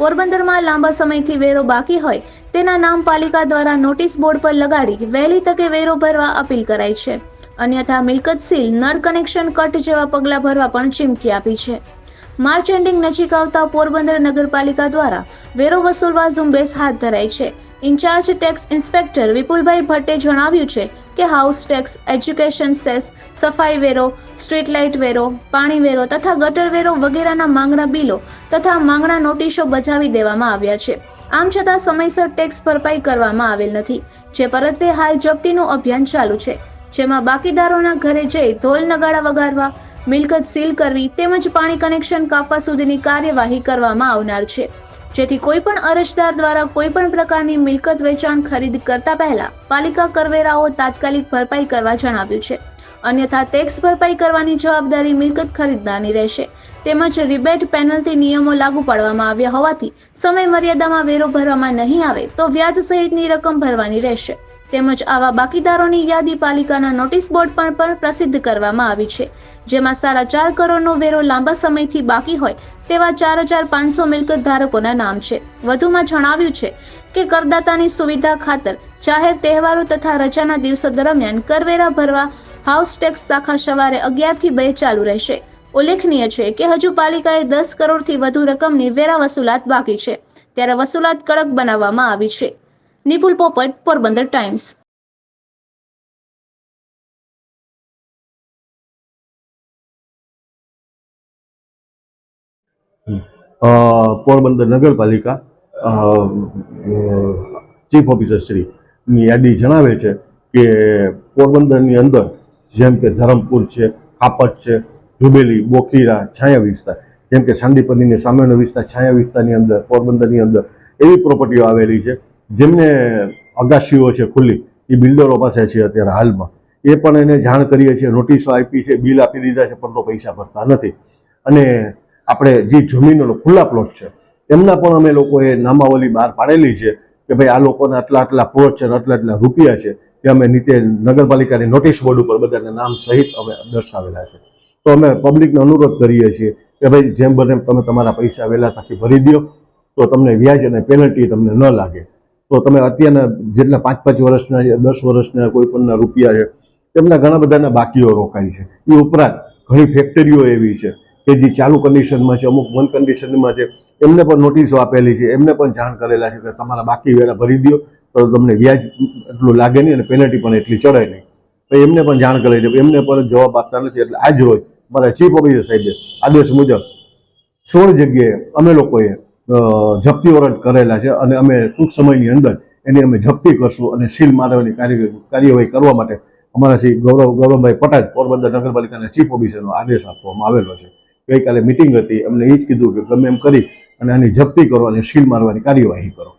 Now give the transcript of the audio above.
પોરબંદરમાં લાંબા સમયથી વેરો બાકી હોય તેના નામ પાલિકા દ્વારા નોટિસ બોર્ડ પર લગાડી વહેલી તકે વેરો ભરવા અપીલ કરાઈ છે. અન્યથા મિલકત સીલ, નળ કનેક્શન કટ જેવા પગલાં ભરવા પણ ચીમકી આપી છે. માર્ચ એન્ડિંગ નજીક આવતા પોરબંદર નગરપાલિકા દ્વારા વેરો વસૂલવા ઝુંબેશ હાથ ધરાઈ છે. ઇન્ચાર્જ ટેક્સ ઇન્સ્પેક્ટર વિપુલભાઈ ભટ્ટે જણાવ્યું છે કે હાઉસ ટેક્સ એજ્યુકેશન સેસ સફાઈ વેરો સ્ટ્રીટ લાઇટ વેરો, પાણી વેરો તથા ગટર વેરો વગેરેના માંગણા બિલો તથા માંગણા નોટિસો બજાવી દેવામાં આવ્યા છે. આમ છતાં સમયસર ટેક્સ ભરપાઈ કરવામાં આવેલ નથી, જે પરત્વે હાલ જપ્તીનું અભિયાન ચાલુ છે. જેમાં બાકીદારોના ઘરે જઈ ઢોલ નગાડા વગાડવા, મિલકત સીલ કરવી તેમજ પાણી કનેક્શન કાપવા સુધીની કાર્યવાહી કરવામાં આવનાર છે. જેથી કોઈ પણ અરજદાર દ્વારા કોઈ પણ પ્રકારની મિલકત વેચાણ ખરીદ કરતા પહેલા પાલિકા કરવેરાઓ તાત્કાલિક ભરપાઈ કરવા જણાવ્યું છે. અન્યથા ટેક્સ ભરપાઈ કરવાની જવાબદારી મિલકત ખરીદનારની રહેશે. તેમજ રિબેટ પેનલ્ટી નિયમો લાગુ પાડવામાં આવ્યા હોવાથી સમય મર્યાદામાં વેરો ભરવામાં નહીં આવે તો વ્યાજ સહિતની રકમ ભરવાની રહેશે. તેમજ આવા બાકીદારોની યાદી પાલિકાના નોટિસ બોર્ડ પર પણ પ્રસિદ્ધ કરવામાં આવી છે. જેમાં સાડા ચાર કરોડનો વેરો લાંબા સમયથી બાકી હોય તેવા ચાર હજાર પાંચસો મિલકત ધારકોના નામ છે. વધુમાં જણાવ્યું છે કે કરદાતાની સુવિધા ખાતર જાહેર તહેવારો તથા રજાના દિવસો દરમિયાન કરવેરા ભરવા હાઉસ ટેક્સ શાખા સવારે અગિયારથી બે ચાલુ રહેશે. ઉલ્લેખનીય છે કે હજુ પાલિકાએ દસ કરોડથી વધુ રકમની વેરા વસૂલાત બાકી છે. ત્યારે વસૂલાત કડક બનાવવામાં આવી છે. નિપુલ પોપટ, પોરબંદર ટાઈમ્સ. પોરબંદર નગરપાલિકા ચીફ ઓફિસર શ્રીની યાદી જણાવે છે કે પોરબંદરની અંદર જેમ કે ધરમપુર છે કાપટ છે, જુબેલી બોકીરા છાયા વિસ્તાર. જેમ કે સાંદીપનીની સામેનો વિસ્તાર, છાયા વિસ્તારની અંદર, પોરબંદરની અંદર એવી પ્રોપર્ટીઓ આવેલી છે. જેમને અગાશીઓ છે ખુલ્લી, એ બિલ્ડરો પાસે છે અત્યારે હાલમાં. એ પણ એને જાણ કરીએ છીએ નોટિસો આપી છે બિલ આપી દીધા છે, પણ તો પૈસા ભરતા નથી. અને આપણે જે જમીનોનો ખુલ્લા પ્લોટ છે, એમના પણ અમે લોકોએ નામાવલી બહાર પાડેલી છે કે ભાઈ આ લોકોને આટલા આટલા પ્લોટ છે આટલા આટલા રૂપિયા છે. એ અમે નીચે નગરપાલિકાની નોટિસ બોર્ડ ઉપર બધાના નામ સહિત અમે દર્શાવેલા છે. તો અમે પબ્લિકને અનુરોધ કરીએ છીએ કે ભાઈ જેમ બને તમે તમારા પૈસા વહેલા તકી ભરી દો, તો તમને વ્યાજ અને પેનલ્ટી તમને ન લાગે. તો તમે અત્યારના જેટલા પાંચ પાંચ વર્ષના દસ વર્ષના, કોઈ પણના રૂપિયા છે, તેમના ઘણા બધાના બાકીઓ રોકાય છે. એ ઉપરાંત ઘણી ફેક્ટરીઓ એવી છે કે જે ચાલુ કન્ડિશનમાં છે, અમુક બંધ કન્ડિશનમાં છે, એમને પણ નોટિસો આપેલી છે, એમને પણ જાણ કરેલા છે કે તમારા બાકી વેરા ભરી દો. તો તમને વ્યાજ એટલું લાગે નહીં અને પેનલ્ટી પણ એટલી ચડે નહીં. તો એમને પણ જાણ કરેલી દે એમને પણ જવાબ આપતા નથી. એટલે આજ રોજ મારા ચીફ ઓફિસર સાહેબે આદેશ મુજબ સોળ જગ્યાએ અમે લોકોએ જપ્તી વોરંટ કરેલા છે અને અમે ટૂંક સમયની અંદર એની અમે જપ્તી કરશું અને સીલ મારવાની કાર્ય કાર્યવાહી કરવા માટે અમારાથી ગૌરવ, ગૌરવભાઈ પટેલ પોરબંદર નગરપાલિકાના ચીફ ઓફિસરનો આદેશ આપવામાં આવેલો છે. ગઈકાલે મિટિંગ હતી. એમને એ જ કીધું કે ગમે એમ કરી અને આની જપ્તી કરો અને સીલ મારવાની કાર્યવાહી કરો.